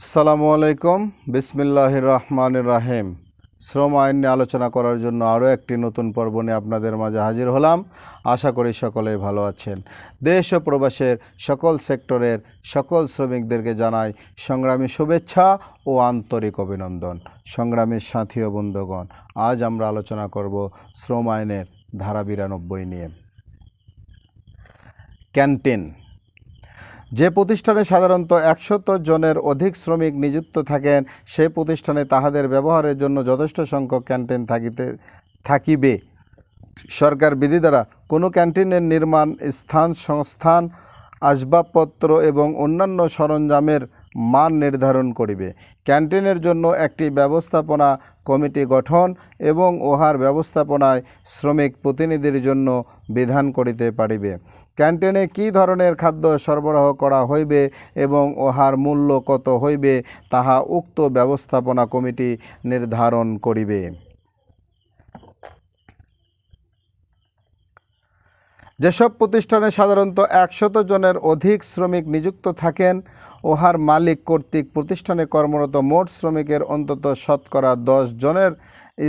আসসালামু আলাইকুম। বিসমিল্লাহ রহমান রাহিম। শ্রম আইন নিয়ে আলোচনা করার জন্য আরও একটি নতুন পর্ব নিয়ে আপনাদের মাঝে হাজির হলাম। আশা করি সকলেই ভালো আছেন। দেশ ও প্রবাসের সকল সেক্টরের সকল শ্রমিকদেরকে জানাই সংগ্রামী শুভেচ্ছা ও আন্তরিক অভিনন্দন। সংগ্রামীর সাথী ও বন্ধুগণ, আজ আমরা আলোচনা করব শ্রম আইনের ধারা বিরানব্বই নিয়ে। ক্যান্টিন। যে প্রতিষ্ঠানে সাধারণত একশত জনের অধিক শ্রমিক নিযুক্ত থাকেন, সে প্রতিষ্ঠানে তাহাদের ব্যবহারের জন্য যথেষ্ট সংখ্যক ক্যান্টিন থাকিতে, থাকিবে। সরকার বিধি দ্বারা কোনো ক্যান্টিনের নির্মাণ স্থান, সংস্থান আসবাবপত্র এবং অন্যান্য সরঞ্জামের মান নির্ধারণ করিবে। ক্যান্টিনের জন্য একটি ব্যবস্থাপনা কমিটি গঠন এবং উহার ব্যবস্থাপনায় শ্রমিক প্রতিনিধির জন্য বিধান করিতে পারিবে। ক্যান্টিনে কী ধরনের খাদ্য সরবরাহ করা হইবে এবং উহার মূল্য কত হইবে, তাহা উক্ত ব্যবস্থাপনা কমিটি নির্ধারণ করিবে। যেসব প্রতিষ্ঠানে সাধারণত একশত জনের অধিক শ্রমিক নিযুক্ত থাকেন ওহার মালিক কর্তৃক প্রতিষ্ঠানে কর্মরত মোট শ্রমিকের অন্তত শতকরা দশ জনের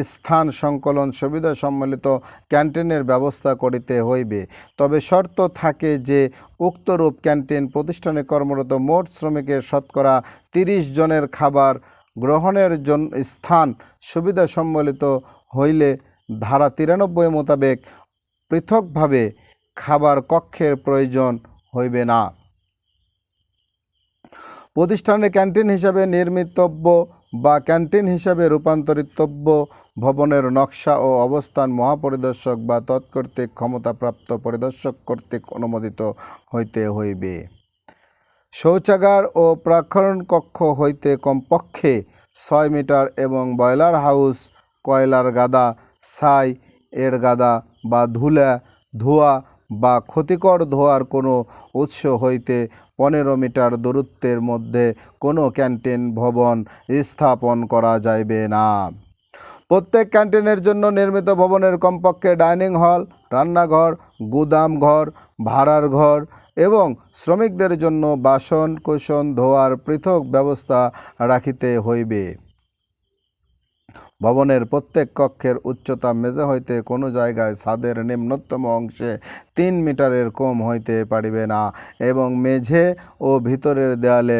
স্থান সংকলন সুবিধা সম্মিলিত ক্যান্টিনের ব্যবস্থা করিতে হইবে। তবে শর্ত থাকে যে, উক্তরূপ ক্যান্টিন প্রতিষ্ঠানে কর্মরত মোট শ্রমিকের শতকরা তিরিশ জনের খাবার গ্রহণের জন্য স্থান সুবিধা সম্মিলিত হইলে ধারা তিরানব্বই মোতাবেক পৃথকভাবে খাবার কক্ষের প্রয়োজন হইবে না। প্রতিষ্ঠানে ক্যান্টিন হিসাবে নির্মিতব্য বা ক্যান্টিন হিসাবে রূপান্তরিতব্য ভবনের নকশা ও অবস্থান মহাপরিদর্শক বা তৎকর্তৃক ক্ষমতাপ্রাপ্ত পরিদর্শক কর্তৃক অনুমোদিত হইতে হইবে। শৌচাগার ও প্রাক্ষরণ কক্ষ হইতে কমপক্ষে ছয় মিটার এবং বয়লার হাউস, কয়লার গাদা, ছাই, এর গাদা বা ধুলা, ধোয়া বা ক্ষতিকর ধোয়ার কোনো উৎস হইতে পনেরো মিটার দূরত্বের মধ্যে কোনো ক্যান্টিন ভবন স্থাপন করা যাইবে না। প্রত্যেক ক্যান্টিনের জন্য নির্মিত ভবনের কমপক্ষে ডাইনিং হল, রান্নাঘর, গুদাম ঘর, ভাড়ার ঘর এবং শ্রমিকদের জন্য বাসন কুসন ধোয়ার পৃথক ব্যবস্থা রাখিতে হইবে। ভবনের প্রত্যেক কক্ষের উচ্চতা মেঝে হইতে কোনো জায়গায় ছাদের নিম্নতম অংশে তিন মিটারের কম হইতে পারিবে না এবং মেঝে ও ভিতরের দেয়ালে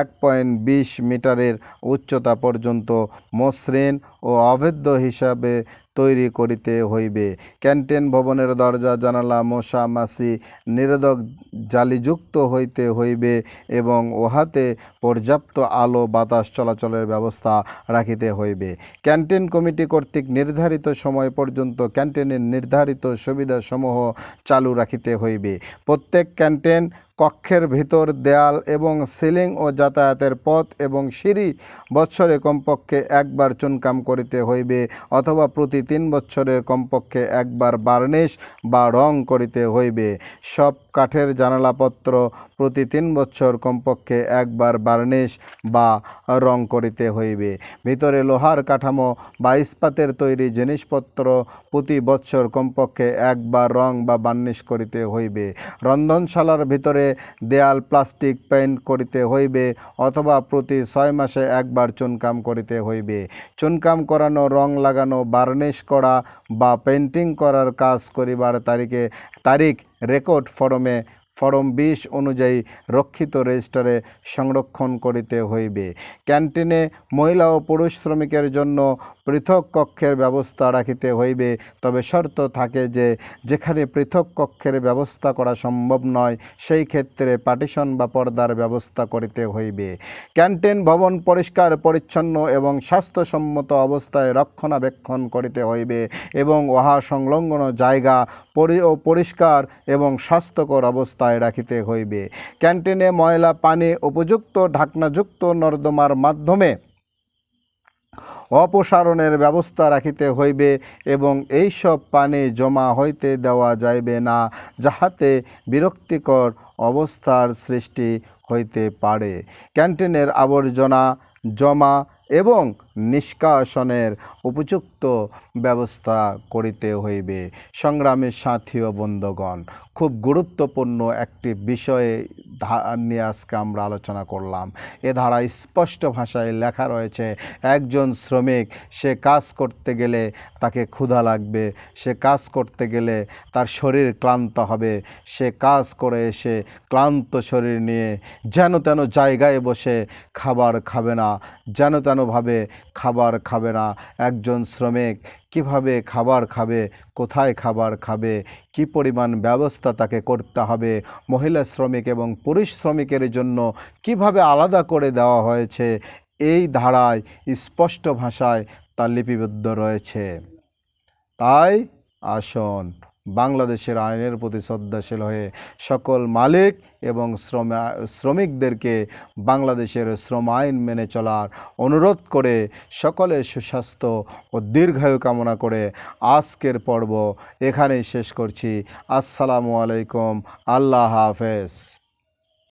এক পয়েন্ট বিশ মিটারের উচ্চতা পর্যন্ত মসৃণ ও অভেদ্য হিসাবে তৈরি করিতে হইবে। ক্যান্টিন ভবনের দরজা, জানালা, মশা, মাছি, নিরোধক জালিযুক্ত হইতে হইবে এবং উহাতে পর্যাপ্ত আলো, বাতাস চলাচলের ব্যবস্থা রাখিতে হইবে। ক্যান্টিন কমিটি কর্তৃক নির্ধারিত সময় পর্যন্ত ক্যান্টিনের নির্ধারিত সুবিধাসমূহ চালু রাখিতে হইবে। প্রত্যেক ক্যান্টিন কক্ষের ভিতর দেয়াল এবং সিলিং ও যাতায়াতের পথ এবং সিঁড়ি বছরে কমপক্ষে একবার চুনকাম করিতে হইবে অথবা প্রতি তিন বছরের কমপক্ষে একবার বার্নিশ বা রং করিতে হইবে। সব কাঠের জানালাপত্র প্রতি তিন বছর কমপক্ষে একবার বার্নিশ বা রং করিতে হইবে। ভিতরে লোহার কাঠামো বা ইস্পাতের তৈরি জিনিসপত্র প্রতি বছর কমপক্ষে একবার রং বা বার্নিশ করিতে হইবে। রন্ধনশালার ভিতরে দেয়াল, প্লাস্টিক, পেইন্ট করিতে হইবে অথবা প্রতি ছয় মাসে একবার চুনকাম করিতে হইবে। চুনকাম করানো, রং লাগানো, বার্নিশ করা বা পেন্টিং করার কাজ করিবার তারিখে তারিখ রেকর্ড ফরমে ফরম বিশ অনুযায়ী রক্ষিত রেজিস্টারে সংরক্ষণ করিতে হইবে। ক্যান্টিনে মহিলা ও পুরুষ শ্রমিকের জন্য পৃথক কক্ষের ব্যবস্থা রাখিতে হইবে। তবে শর্ত থাকে যে, যেখানে পৃথক কক্ষের ব্যবস্থা করা সম্ভব নয়, সেই ক্ষেত্রে পার্টিশন বা পর্দার ব্যবস্থা করিতে হইবে। ক্যান্টিন ভবন পরিষ্কার, পরিচ্ছন্ন এবং স্বাস্থ্যসম্মত অবস্থায় রক্ষণাবেক্ষণ করিতে হইবে এবং উহা সংলগ্ন জায়গা পরি ও পরিষ্কার এবং স্বাস্থ্যকর অবস্থায় রাখিতে হইবে। ক্যান্টিনে ময়লা, পানি, উপযুক্ত ঢাকনাযুক্ত নর্দমার মাধ্যমে অপসারণের ব্যবস্থা রাখিতে হইবে এবং এইসব পানি জমা হইতে দেওয়া যাইবে না, যাহাতে বিরক্তিকর অবস্থার সৃষ্টি হইতে পারে। ক্যান্টিনের আবর্জনা জমা এবং নিষ্কাশনের উপযুক্ত ব্যবস্থা করিতে হইবে। সংগ্রামের সাথী ও বন্ধগণ, খুব গুরুত্বপূর্ণ একটি বিষয়ে নিয়ে আজকে আমরা আলোচনা করলাম। এ ধারায় স্পষ্ট ভাষায় লেখা রয়েছে, একজন শ্রমিক, সে কাজ করতে গেলে তাকে ক্ষুধা লাগবে, সে কাজ করতে গেলে তার শরীর ক্লান্ত হবে, সে কাজ করে এসে ক্লান্ত শরীর নিয়ে যেন তেন জায়গায় বসে খাবার খাবে না, যেন তেনভাবে খাবার খাবে না, একজন শ্রমিক কীভাবে খাবার খাবে, কোথায় খাবার খাবে, কি পরিমাণ ব্যবস্থা তাকে করতে হবে, মহিলা শ্রমিক এবং পুরুষ শ্রমিকের জন্য কীভাবে আলাদা করে দেওয়া হয়েছে, এই ধারায় স্পষ্ট ভাষায় তা লিপিবদ্ধ রয়েছে। তাই আসুন। বাংলাদেশের আইনের প্রতি শ্রদ্ধাশীল হয়ে সকল মালিক এবং শ্রম, শ্রমিকদেরকে বাংলাদেশের শ্রম আইন মেনে চলার অনুরোধ করে সকলের সুস্বাস্থ্য ও দীর্ঘায়ু কামনা করে আজকের পর্ব এখানেই শেষ করছি। আসসালামু আলাইকুম। আল্লাহ হাফেজ।